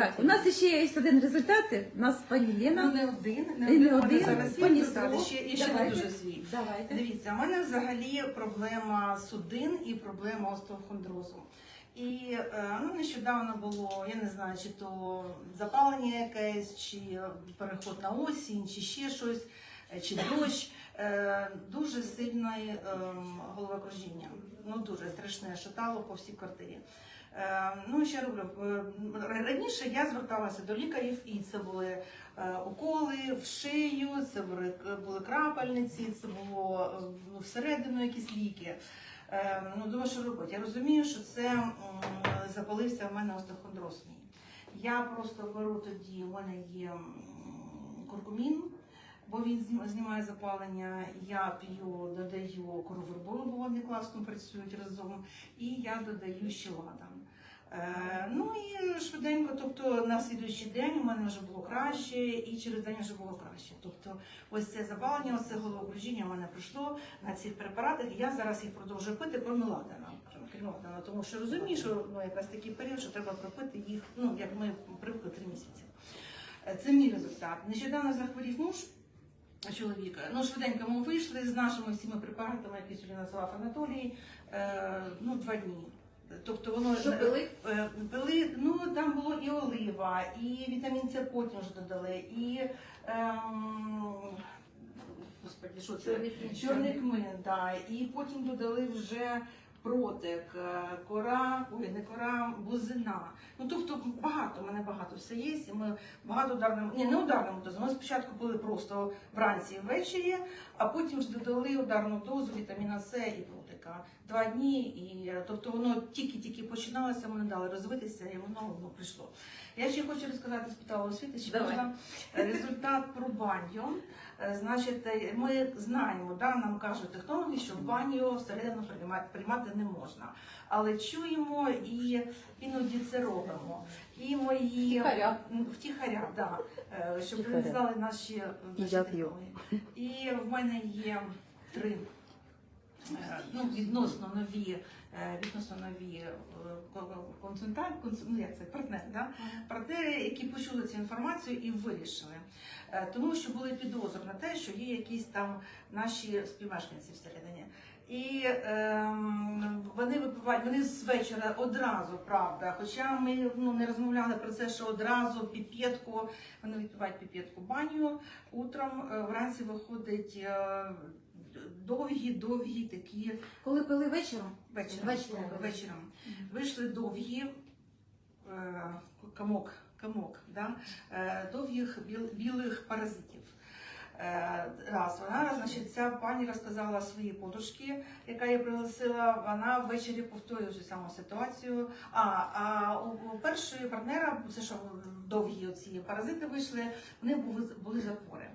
Так, у нас ще є один результат. У нас пані Ну, Лена. не один, не не один. У один. зараз Пані результати, Соло, ще, і ще не давайте. дуже свій. Давайте. Дивіться, у мене взагалі проблема судин і проблема остеохондрозу. І е, ну, нещодавно було, я не знаю, чи то запалення якесь, чи переход на осінь, чи ще щось, е, чи дощ. Е, дуже сильне е, головокружіння. Ну дуже страшне, шатало по всій квартирі. Е, ну, я роблю? Е, Раніше я зверталася до лікарів, і це були е, уколи в шию, це були, були крапельниці, це було е, ну, всередину якісь ліки. Е, ну, думаю, що робити. Я розумію, що це запалився в мене остеохондроз. Я просто беру тоді, у мене є куркумін, бо він знімає запалення. Я п'ю, додаю коровурбол, бо вони класно працюють разом, і я додаю ще ладан. Е, ну і швиденько, тобто на слідуючий день у мене вже було краще, і через день вже було краще. Тобто, ось це запалення, ось це головокружіння в мене пройшло на цих препаратах. Я зараз їх продовжую пити, крім ладана. Тому що розумію, що ну, якраз такий період, що треба пропити їх, ну як ми привикли три місяці. Е, Це мій результат. Нещодавно захворів муж. Чоловіка. Ну, швиденько ми вийшли з нашими всіма препаратами, які сьогодні називав Анатолій, е, ну, два дні. Тобто воно Що пили? Е, пили, ну там було і олива, і вітамін С потім вже додали, і ем, господи, що це? Чорний кмин, да. І потім додали вже протик, е, кора, ой, не кора, бузина. Ну тобто багато, у мене багато все є. І ми багато ударним, ні, не ударному дозу. Ми спочатку пили просто вранці і ввечері, а потім ж додали ударну дозу вітаміна С і протика. Два дні, і е, тобто воно тільки-тільки починалося, ми не дали розвитися, і воно, воно прийшло. Я ще хочу розказати, спитала освіти, Давай. можна результат про баню. Е, Значить, ми знаємо, да, нам кажуть технологи, що баню всередину приймати, приймати не можна. Але чуємо і іноді це робимо. І мої Втіхаря. Втіхаря, да, е, щоб Втіхаря. ви знали наші, наші п'ю. технології. І в мене є три е, ну, відносно нові, е, відносно нові е, консультанти, ну як це партнери, да? партнери, які почули цю інформацію і вирішили. Е, Тому що були підозри на те, що є якісь там наші співмешканці всередині. І ем, вони випивають, вони з вечора одразу, правда. Хоча ми ну, не розмовляли про це, що одразу піпетку, вони випивають піпетку баню. Утром е, вранці виходить е, довгі-довгі такі Коли пили вечором? вечором. Вечором. вечором. Вийшли довгі е, комок, комок да? е, довгих біл, білих паразитів. Е, Раз вона, значить, ця пані розказала своїй подружці, яка її пригласила. Вона ввечері повторює цю саму ситуацію. А, а у, першої партнера, це що довгі оці паразити вийшли, в них були, були запори.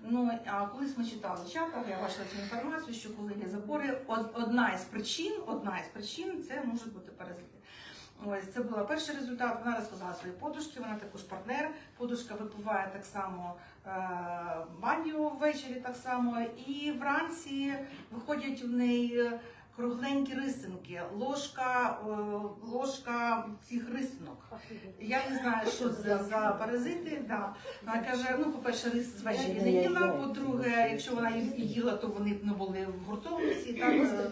Ну а колись ми читали в чатах, я бачила цю інформацію, що коли є запори, одна із причин, одна із причин це можуть бути паразити. Ось це був перший результат. Вона розказала свої подушки. вона також партнер. Подушка випиває так само е, баню ввечері, так само, і вранці виходять в неї кругленькі рисинки, ложка, е, ложка цих рисинок. Я не знаю, що це за паразити. Да. Вона каже: ну, по-перше, рис звичайно не їла. По-друге, якщо вона їх їла, то вони б не були в гуртовності. Так, е,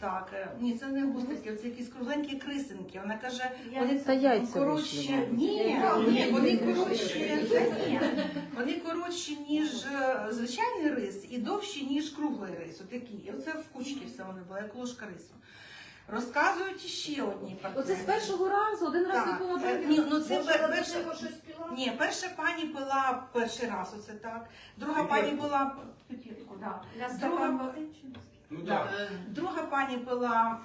так. е, ні, це не густерки, це якісь кругленькі крисинки. Вона каже, вони Та яйця коротше, ні, ні, вони коротші, ні, вони коротші, ніж звичайний рис і довші, ніж круглий рис. Отакі. І оце в кучки все вони були, як ложка рису. Розказують ще одні партнери. Оце з першого разу, один раз Так. випила Е. Ні, ну це пер- перша, ні, перша пані пила перший раз, оце так. Друга пані була да. Друга, Ну Да. Друга пані пила,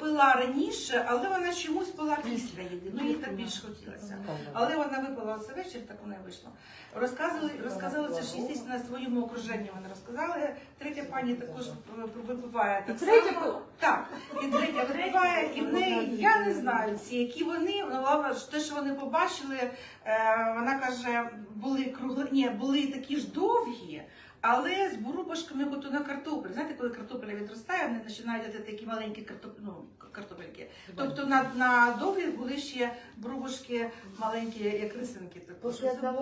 пила раніше, але вона чомусь пила після їди. Ну, їй так більш хотілося. Але вона випила це вечір, так вона і вийшла. Розказували, розказали це ж, на своєму окруженні вони розказали. Третя пані також е, випиває так третя само. Так, і третя випиває, і в неї, я не знаю, ці, які вони, ну, ж те, що вони побачили, е, вона каже, були кругли, ні, були такі ж довгі, Але з бурубашками, як на картоплі. Знаєте, коли картопля відростає, вони починають от такі маленькі картоп... ну, картопельки. Тобто на, на довгих були ще бурубашки маленькі, як рисинки. После одного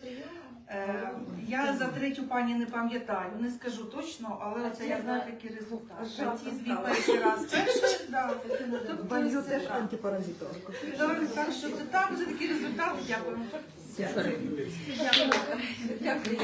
приема? Е, я за третю пані не пам'ятаю, не скажу точно, але це я знаю, який результат. Жалко Ті дві стало. перший раз. Перший, да. Тобто, це теж так. антипаразитова. Так, Так що це там за такі результати. Дякую. Дякую. Дякую.